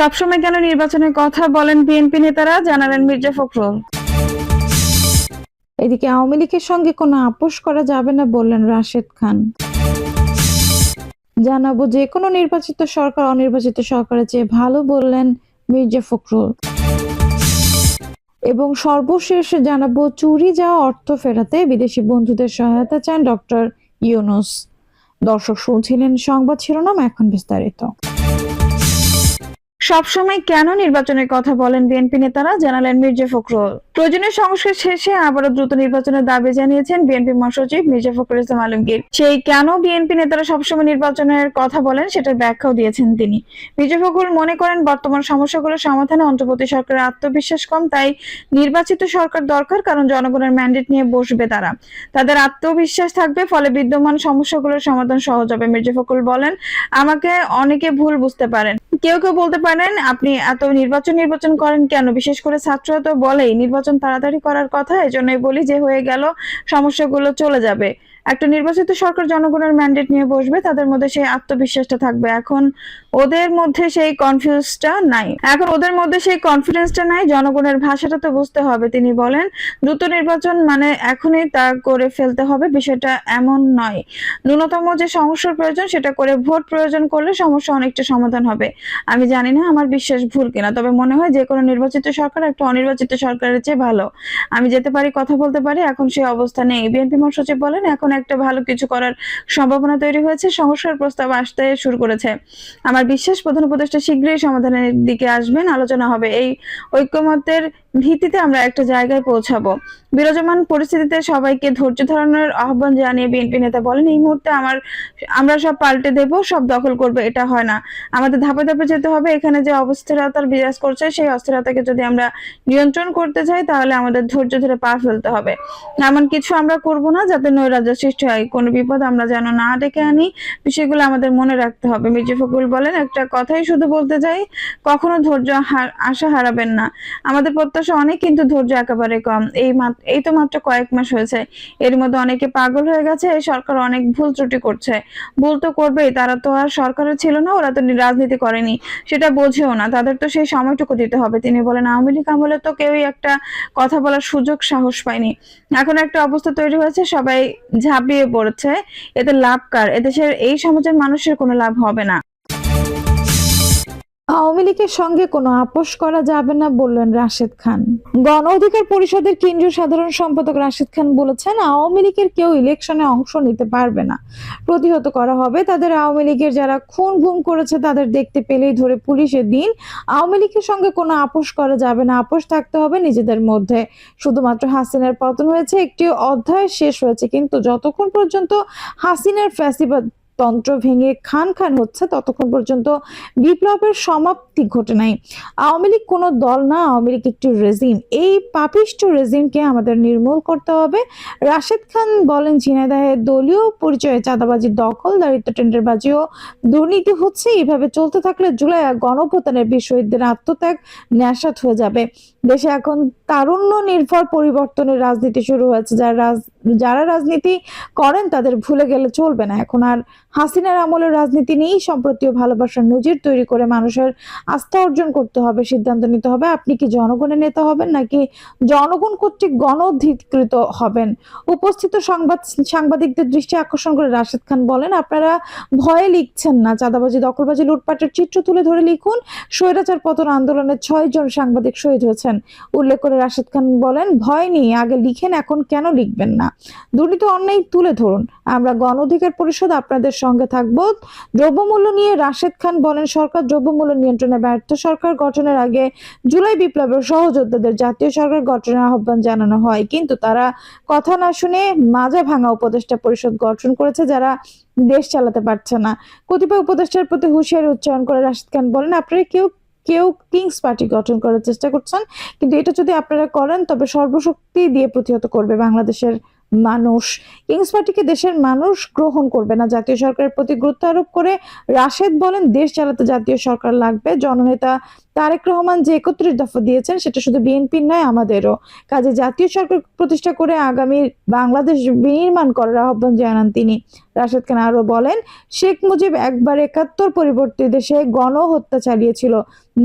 সবসময় কেন নির্বাচনের কথা বলেন বিএনপি নেতারা? জানালেন মির্জা ফখরুল। এদিকে আওয়ামী লীগের সঙ্গে কোনো আপোষ করা যাবে না বললেন রাশেদ খান। জানাব যে কোনো নির্বাচিত সরকার অনির্বাচিত সরকারের চেয়ে ভালো বললেন মির্জা ফখরুল। এবং সর্বশেষ জানাব চুরি যাওয়া অর্থ ফেরাতে বিদেশি বন্ধুদের সহায়তা চান ডক্টর ইউনুস। দর্শক শুনছিলেন সংবাদ শিরোনাম, এখন বিস্তারিত। সবসময় কেন নির্বাচনের কথা বলেন বিএনপি নেতারা? জানালেন মির্জা ফখরুল। প্রয়োজনীয় সংস্কার শেষে আবারও দ্রুত নির্বাচনের দাবি জানিয়েছেন বিএনপি মহাসচিব মির্জা ফখরুল ইসলাম আলমগীর। সেই কেন বিএনপি নেতারা সবসময় নির্বাচনের কথা বলেন সেটার ব্যাখ্যাও দিয়েছেন তিনি। মির্জা ফখরুল মনে করেন বর্তমান সমস্যাগুলো সমাধানে অন্তর্বর্তী সরকারের আত্মবিশ্বাস কম, তাই নির্বাচিত সরকার দরকার, কারণ জনগণের ম্যান্ডেট নিয়ে বসবে তারা। তাদের আত্মবিশ্বাস থাকবে, ফলে বিদ্যমান সমস্যাগুলোর সমাধান সহজ হবে, মির্জা ফখরুল বলেন। আমাকে অনেকে ভুল বুঝতে পারেন। কেউ কেউ বলতে পারেন আপনি এত নির্বাচন নির্বাচন করেন কেন? বিশেষ করে ছাত্র তো বলেই, নির্বাচন তাড়াতাড়ি করার কথা, এজন্যই বলি যে হয়ে গেল, সমস্যাগুলো চলে যাবে। একটা নির্বাচিত সরকার জনগণের ম্যান্ডেট নিয়ে বসবে, তাদের মধ্যে সেই আত্মবিশ্বাসটা থাকবে। এখন ওদের মধ্যে সেই কনফিউজটা নাই। এখন ওদের মধ্যে সেই কনফিডেন্সটা নাই, জনগণের ভাষাটা তো বুঝতে হবে। তিনি বলেন, দ্রুত নির্বাচন মানে এখনই তা করে ফেলতে হবে, বিষয়টা এমন নয়। ন্যূনতম যে সমস্যার প্রয়োজন, সেটা করে ভোট প্রয়োজন করলে সমস্যা অনেকটা সমাধান হবে। আমি জানি না আমার বিশ্বাস ভুল কিনা, তবে মনে হয় যে কোনো নির্বাচিত সরকার একটা অনির্বাচিত সরকারের চেয়ে ভালো। আমি যেতে পারি, কথা বলতে পারি, এখন সেই অবস্থা নেই। বিএনপি মহাসচিব বলেন, এখন একটা ভালো কিছু করার সম্ভাবনা তৈরি হয়েছে সংস্কার প্রস্তাব আসতে শুরু করেছে। আমার বিশ্বাস প্রধান উপদেষ্টা শীঘ্রই সমাধানের দিকে আসবেন। আলোচনা হবে এই ঐক্যমতের ভিত্তিতে আমরা একটা জায়গায় পৌঁছাবো। বিরাজমান পরিস্থিতিতে সবাইকে ধৈর্য ধারণের আহ্বান জানিয়ে বিএনপি নেতা বলেন, এই মুহূর্তে আমার, আমরা সব পাল্টে দেব, সব দখল করবে, এটা হয় না। আমাদের ধাপে ধাপে যেতে হবে, এখানে যে অস্থিরতার বিরাজ করছে, সেই অস্থিরতাকে যদি আমরা নিয়ন্ত্রণ করতে চাই, তাহলে আমাদের ধৈর্য ধরে পা ফেলতে হবে। এমন কিছু আমরা করব না, যাতে নৈরাজ্য সৃষ্টি হয়। কোনো বিপদ আমরা যেন না ডেকে আনি, বিষয়গুলো আমাদের মনে রাখতে হবে। মির্জা ফখরুল বলেন, একটা কথাই শুধু বলতে চাই, কখনো ধৈর্য আশা হারাবেন না। আমাদের প্রত্যাশা অনেক কিন্তু ধৈর্য একেবারে কম। এই এই তো মাত্র কয়েক মাস হয়েছে। এর মধ্যে অনেকে পাগল হয়ে গেছে, এই সরকার অনেক ভুল ত্রুটি করছে। ভুল তো করবেই, তারা তো আর সরকারের ছিল না, ওরা তো রাজনীতি করেনি। সেটা বোঝেও না, তাদের তো সেই সময়টুকু দিতে হবে। তিনি বলেন, আওয়ামী লীগ আমলে তো কেউই একটা কথা বলার সুযোগ, সাহস পায়নি। এখন একটা অবস্থা তৈরি হয়েছে, সবাই ঝাঁপিয়ে পড়েছে। এতে লাভ কার? এদেশের, এই সমাজের মানুষের কোনো লাভ হবে না। আওয়ামী লীগের সঙ্গে কোনো আপোষ করা যাবে না বললেন রাশেদ খান। গণ অধিকার পরিষদের কেন্দ্রীয় সাধারণ সম্পাদক রাশেদ খান বলেছেন, আওয়ামী লীগের কেউ ইলেকশনে অংশ নিতে পারবে না। প্রতিহত করা হবে তাদের আওয়ামী লীগের যারা খুন গুম করেছে তাদের দেখতে পেলেই ধরে পুলিশের দিন আওয়ামী লীগের সঙ্গে কোনো আপোষ করা যাবে না, আপোষ থাকতে হবে নিজেদের মধ্যে। শুধুমাত্র হাসিনার পতন হয়েছে, একটি অধ্যায় শেষ হয়েছে, কিন্তু যতক্ষণ পর্যন্ত হাসিনার ফ্যাসিবাদ তন্ত্র ভেঙে খান খান হচ্ছে, ততক্ষণ পর্যন্ত বিপ্লবের সমাপ্তি ঘটে নাই। আওয়ামী লীগ কোনো দল না, আওয়ামী লীগ একটি রেজিম। এই পাপিষ্ট রেজিমকে আমাদের নির্মূল করতে হবে। রাশেদ খান বলেন, ঝিনাইদহে দলীয় পরিচয়ে চাঁদাবাজি দখল দারিদ্র টেন্ডারবাজি ও দুর্নীতি হচ্ছে এইভাবে চলতে থাকলে জুলাই গণভোটানের বীর শহীদদের আত্মত্যাগ ন্যাসাত হয়ে যাবে। দেশে এখন তারুণ্য নির্ভর পরিবর্তনের রাজনীতি শুরু হয়েছে, যার রাজ- যারা রাজনীতি করেন তাদের ভুলে গেলে চলবে না। এখন আর হাসিনার আমলের রাজনীতি নিয়েই সম্প্রতি ভালোবাসার নজির তৈরি করে মানুষের আস্থা অর্জন করতে হবে, সিদ্ধান্ত নিতে হবে। আপনি কি জনগণের নেতা হবেন নাকি জনগণ কর্তৃক গণধিকৃত হবেন? উপস্থিত সংবাদ, সাংবাদিকদের দৃষ্টি আকর্ষণ করে রাশেদ খান বলেন, আপনারা ভয়ে লিখছেন না, চাঁদাবাজি, দখলবাজি, লুটপাটের চিত্র তুলে ধরে লিখুন। স্বৈরাচার পতন আন্দোলনে ছয় জন সাংবাদিক শহীদ হয়েছেন। উল্লেখ করে রাশেদ খান বলেন, ভয় নেই, আগে লিখেন, এখন কেন লিখবেন না? দুর্নীতি অন্যায় তুলে ধরুন। আমরা গণ অধিকার পরিষদ, আপনাদের সঙ্গে থাকব। দ্রব্যমূল্য নিয়ে রাশেদ খান বলেন, সরকার দ্রব্যমূল্য নিয়ন্ত্রণে ব্যর্থ। সরকার গঠনের আগে জুলাই বিপ্লবের সহযোদ্ধাদের জাতীয় সরকার গঠনের আহ্বান জানানো হয়। কিন্তু তারা কথা না শুনে মাজা ভাঙা উপদেষ্টা পরিষদ গঠন করেছে, যারা দেশ চালাতে পারছে না। কতিপয় উপদেষ্টার প্রতি হুঁশিয়ারি উচ্চারণ করে রাশেদ খান বলেন, আপনারা কেউ কেউ কিংস পার্টি গঠন করার চেষ্টা করছেন। কিন্তু এটা যদি আপনারা করেন, তবে সর্বশক্তি দিয়ে প্রতিহত করবে বাংলাদেশের মানুষ। কিংস পার্টিকে দেশের মানুষ গ্রহণ করবে না। জাতীয় সরকারের প্রতি গুরুত্ব আরোপ করে রাশেদ বলেন, দেশ চালাতে জাতীয় সরকার লাগবে। জননেতা তারেক রহমান যে একত্রিশ দফা দিয়েছেন, সেটা শুধু বিএনপির নয়, আমাদেরও। কাজে জাতীয় সরকার প্রতিষ্ঠা করে আগামী বাংলাদেশ বিনির্মাণ করার আহ্বান জানান তিনি। রাশেদ খান আরও বলেন, শেখ মুজিব একবার একাত্তর পরিবর্তী দেশে গণহত্যা চালিয়েছিল।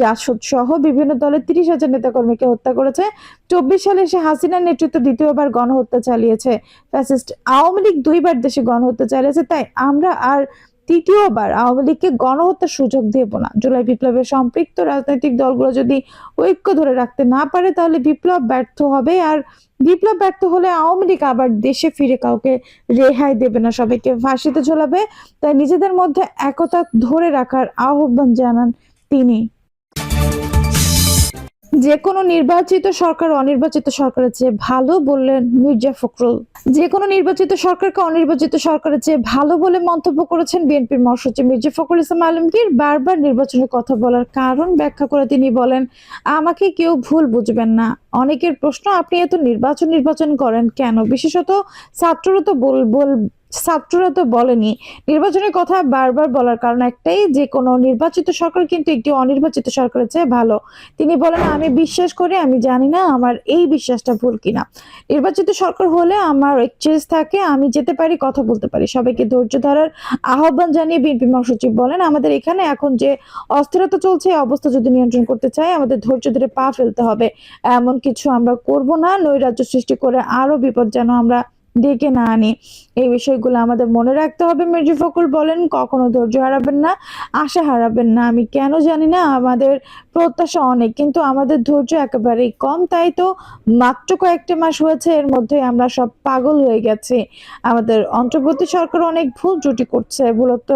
জাসদ সহ বিভিন্ন দলের তিরিশ হাজার নেতাকর্মীকে হত্যা করেছে। চব্বিশ সালে সে হাসিনার নেতৃত্ব দ্বিতীয়বার গণহত্যা চালিয়েছে। ফ্যাসিস্ট আওয়ামী লীগ দুইবার দেশে গণহত্যা চালিয়েছে, তাই আমরা আর তৃতীয়বার আওয়ামী লীগকে গণহত্যার সুযোগ দেব না। জুলাই বিপ্লবের সম্পৃক্ত রাজনৈতিক দলগুলো যদি ঐক্য ধরে রাখতে না পারে, তাহলে বিপ্লব ব্যর্থ হবে। আর বিপ্লব ব্যর্থ হলে আওয়ামী লীগ আবার দেশে ফিরে কাউকে রেহাই দেবে না, সবাইকে ফাঁসিতে ঝোলাবে। তাই নিজেদের মধ্যে একতা ধরে রাখার আহ্বান জানান তিনি। যে কোনো নির্বাচিত সরকার অনির্বাচিত সরকারের চেয়ে ভালো বললেন মির্জা ফখরুল। যে কোনো নির্বাচিত সরকারকে অনির্বাচিত সরকারের চেয়ে ভালো বলে মন্তব্য করেছেন বিএনপির মহাসচিব মির্জা ফখরুল ইসলাম আলমগীর। বারবার নির্বাচনের কথা বলার কারণ ব্যাখ্যা করে তিনি বলেন, আমাকে কেউ ভুল বুঝবেন না। অনেকের প্রশ্ন, আপনি এত নির্বাচন নির্বাচন করেন কেন? বিশেষত ছাত্ররা তো বল বল ছাত্ররা তো বলেনি। নির্বাচনের কথা বারবার বলার কারণ একটাই, যে কোনো নির্বাচিত সরকার কিন্তু একটি অনির্বাচিত সরকারের চেয়ে ভালো। তিনি বলেন, আমি বিশ্বাস করি, আমি জানি না আমার এই বিশ্বাসটা ভুল কিনা। নির্বাচিত সরকার হলে আমার এক্সচেঞ্জ থাকে, আমি যেতে পারি, কথা বলতে পারি। সবাইকে ধৈর্য ধরার আহ্বান জানিয়ে বিএনপি মহাসচিব বলেন, আমাদের এখানে এখন যে অস্থিরতা চলছে অবস্থা যদি নিয়ন্ত্রণ করতে চাই, আমাদের ধৈর্য ধরে পা ফেলতে হবে। এমন কিছু আমরা করব না। নৈরাজ্য সৃষ্টি করে আরও বিপদ যেন আমরা ডেকে না আনি। এই বিষয়গুলো আমাদের মনে রাখতে হবে, মির্জা ফখরুল বলেন, কখনো ধৈর্য হারাবেন না, আশা হারাবেন না। আমি কেন জানি না, আমাদের প্রত্যাশা অনেক, কিন্তু আমাদের ধৈর্য একেবারেই কম, তাই তো মাত্র কয়েকটা মাস হয়েছে, এর মধ্যে আমরা সব পাগল হয়ে গেছি। আমাদের অন্তর্বর্তী সরকার অনেক ভুল ত্রুটি করছে, মূলত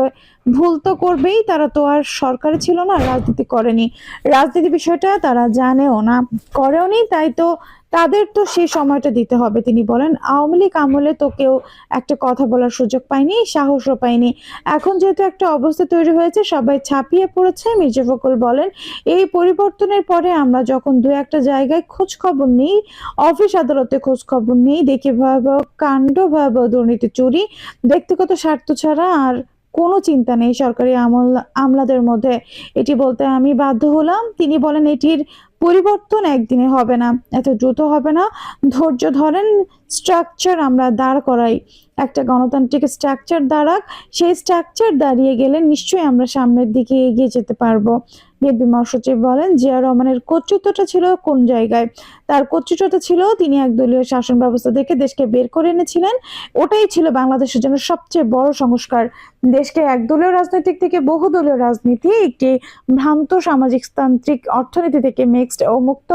ভুল তো করবেই, তারা তো আর সরকারে ছিল না, রাজনীতি করেনি। রাজনীতি বিষয়টা তারা জানেও না করেও নি তাই তো তাদের তো সেই সময়টা দিতে হবে। তিনি বলেন, আওয়ামী লীগ আমলে তো কেউ একটা কথা বলার সুযোগ পায়নি, সাহসও পায়নি। এখন যেহেতু একটা অবস্থা তৈরি হয়েছে, সবাই ছাপিয়ে পড়েছে। মির্জা ফখরুল বলেন, এই পরিবর্তনের পরে আমরা যখন দু একটা জায়গায় খোঁজ খবর নিই, অফিস আদালতে খোঁজ খবর নিই, দেখি ভয়াবহ কাণ্ড, ভয়াবহ দুর্নীতি চুরি, ব্যক্তিগত স্বার্থ ছাড়া আর কোনো চিন্তা নেই। সরকারি আমল আমলাদের মধ্যে এটি বলতে আমি বাধ্য হলাম। তিনি বলেন, এটির পরিবর্তন একদিনে হবে না, এত দ্রুত হবে না। ধৈর্য ধরেন স্ট্রাকচার আমরা দাঁড় করাই। একটা গণতান্ত্রিক স্ট্রাকচার দাঁড়াক, সেই স্ট্রাকচার দাঁড়িয়ে গেলে নিশ্চয়ই আমরা সামনের দিকে এগিয়ে যেতে পারব। বিএনপি মহাসচিব বলেন, জিয়া রহমানের কর্তৃত্বটা ছিল কোন জায়গায়? তার কর্তৃত্বটা ছিল, তিনি একদলীয় শাসন ব্যবস্থা থেকে দেশকে বের করে এনেছিলেন। ওটাই ছিল বাংলাদেশের জন্য সবচেয়ে বড় সংস্কার। দেশকে একদলীয় রাজনৈতিক থেকে বহুদলীয় রাজনীতি, একটি ভ্রান্ত সামাজিক তান্ত্রিক অর্থনীতি থেকে মিক্সড ও মুক্ত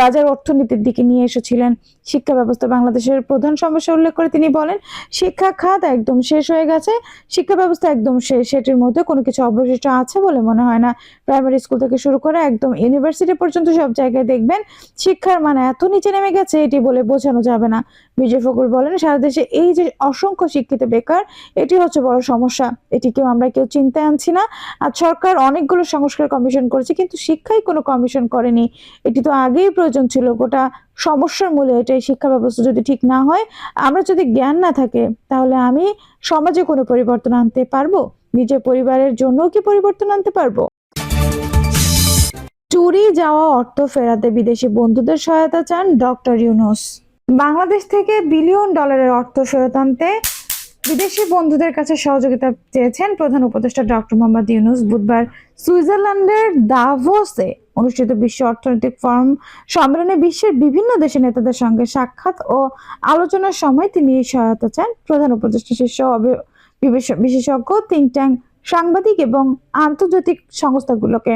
বাজার অর্থনীতির দিকে নিয়ে এসেছিলেন। শিক্ষা ব্যবস্থা বাংলাদেশের প্রধান সমস্যা উল্লেখ করে তিনি বলেন, শিক্ষা খাত একদম শেষ হয়ে গেছে, শিক্ষা ব্যবস্থা একদম শেষ, সেটির মধ্যে কোনো কিছু অবশিষ্ট আছে বলে মনে হয় না। প্রাইমারি স্কুল থেকে শুরু করে একদম ইউনিভার্সিটি পর্যন্ত সব জায়গায় দেখবেন, শিক্ষার মান এত নিচে নেমে গেছে, এটি বলে বোঝানো যাবে না। বিজয় ফখরুল বলেন, সারা দেশে এই যে অসংখ্য শিক্ষিত বেকার, এটি হচ্ছে বড় সমস্যা। এটি কেউ আমরা কেউ চিন্তায় আনছি না। আর সরকার অনেকগুলো সংস্কার কমিশন করেছে, কিন্তু শিক্ষাই কোনো কমিশন করেনি। এটি তো আগেই প্রয়োজন ছিল, গোটা সমস্যার মূলে এটাই শিক্ষা ব্যবস্থা যদি ঠিক না হয়, আমরা যদি জ্ঞান না থাকে, তাহলে আমি সমাজে কোনো পরিবর্তন আনতে পারব? নিজের পরিবারের জন্য কি পরিবর্তন আনতে পারব? চুরি, যাওয়া, অর্থ ফেরাতে বিদেশি বন্ধুদের সহায়তা চান ডক্টর ইউনুস। বাংলাদেশ থেকে বিলিয়ন ডলারের অর্থ ফেরত আনতে বিদেশি বন্ধুদের কাছে সহযোগিতা চেয়েছেন প্রধান উপদেষ্টা ডক্টর মোহাম্মদ ইউনুস বুধবার সুইজারল্যান্ডের দাভোসে। অনুষ্ঠিত বিশ্ব অর্থনৈতিক ফোরাম সম্মেলনে বিশ্বের বিভিন্ন দেশের নেতাদের সঙ্গে সাক্ষাৎ ও আলোচনার সময় তিনি এই সহায়তা চান। প্রধান উপদেষ্টা শীর্ষ বিশেষজ্ঞ থিঙ্ক ট্যাঙ্ক সাংবাদিক এবং আন্তর্জাতিক সংস্থাগুলোকে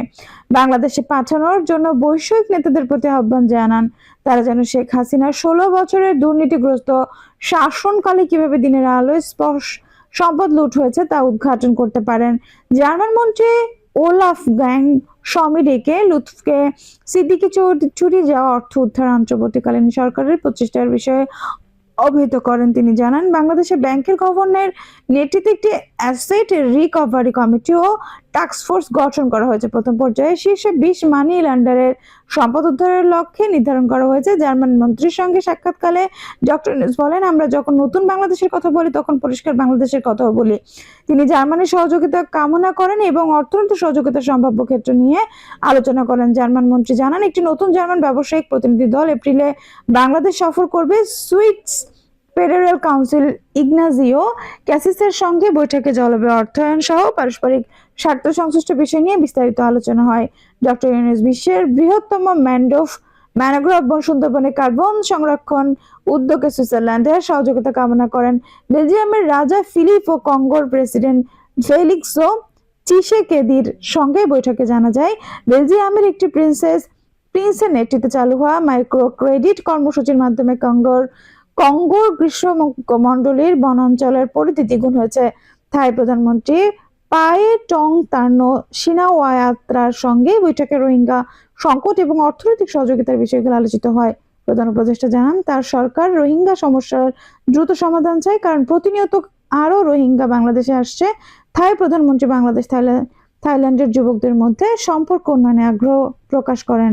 বাংলাদেশে পাঠানোর জন্য বৈষয়িক নেতাদের প্রতি আহ্বান জানান। তারা যেন শেখ হাসিনার ষোলো বছরের দুর্নীতিগ্রস্ত শাসনকালে কীভাবে দিনের আলোয় স্পর্শ সম্পদ লুট হয়েছে তা উদ্ঘাটন করতে পারেন। জার্মান মন্ত্রী ওলাফ গ্যাং সমিরেকে লুৎফকে সিদ্দিকি চুরি যাওয়া অর্থ উদ্ধার অন্তর্বর্তীকালীন সরকারের প্রচেষ্টার বিষয়ে অবহিত করেন তিনি। জানান, বাংলাদেশের ব্যাংকের গভর্নর নেতৃত্বে একটি অ্যাসেট রিকভারি কমিটি ও টাস্ক ফোর্স গঠন করা হয়েছে প্রথম পর্যায়ে। শীর্ষে বিশ মানি ল্যান্ডারের সম্পদ উদ্ধারের লক্ষ্যে নির্ধারণ করা হয়েছে। জার্মান মন্ত্রীর সঙ্গে সাক্ষাৎকালে ডক্টর বলেন, আমরা যখন নতুন বাংলাদেশের কথা বলি, তখন পরিষ্কার বাংলাদেশের কথাও বলি। তিনি জার্মানির সহযোগিতা কামনা করেন এবং অর্থনৈতিক সহযোগিতার সম্ভাব্য ক্ষেত্র নিয়ে আলোচনা করেন। জার্মান মন্ত্রী জানান, একটি নতুন জার্মান ব্যবসায়িক প্রতিনিধি দল এপ্রিলে বাংলাদেশ সফর করবে। সুইটস ফেডারেল কাউন্সিল ইগনাজিও ক্যাসিসের সঙ্গে বৈঠকে জলবায়ু অর্থায়ন সহ পারস্পরিক স্বার্থ সংশ্লিষ্ট বিষয় নিয়ে বিস্তারিত আলোচনা হয়। ডক্টর ইউনুস বিশ্বের বৃহত্তম ম্যান্ডোভ ম্যানোগ্রাফ বন সুন্দরবনে কার্বন সংরক্ষণ উদ্যোগে সুইজারল্যান্ডের সহযোগিতা কামনা করেন। বেলজিয়ামের রাজা ফিলিপ ও কঙ্গোর প্রেসিডেন্ট ফেলিক্সো চিশেকেদির সঙ্গে বৈঠকে জানা যায়, বেলজিয়ামের একটি প্রিন্সেস, প্রিন্সের নেতৃত্বে চালু হওয়া মাইক্রো ক্রেডিট কর্মসূচির মাধ্যমে কঙ্গোর কঙ্গোর গ্রীষ্মমণ্ডলীর বনাঞ্চলের পরিধি দ্বিগুণ হয়েছে। থাই প্রধানমন্ত্রী পায়ে টং তার্নো সিনাওয়াত্রার সঙ্গে বৈঠকে রোহিঙ্গা সংকট এবং অর্থনৈতিক সহযোগিতার বিষয়গুলো আলোচিত হয়। প্রধান উপদেষ্টা জানান, তার সরকার রোহিঙ্গা সমস্যার দ্রুত সমাধান চায় কারণ প্রতিনিয়ত আরও রোহিঙ্গা বাংলাদেশে আসছে। থাই প্রধানমন্ত্রী বাংলাদেশ, থাইল্যান্ড, থাইল্যান্ডের যুবকদের মধ্যে সম্পর্ক উন্নয়নে আগ্রহ প্রকাশ করেন।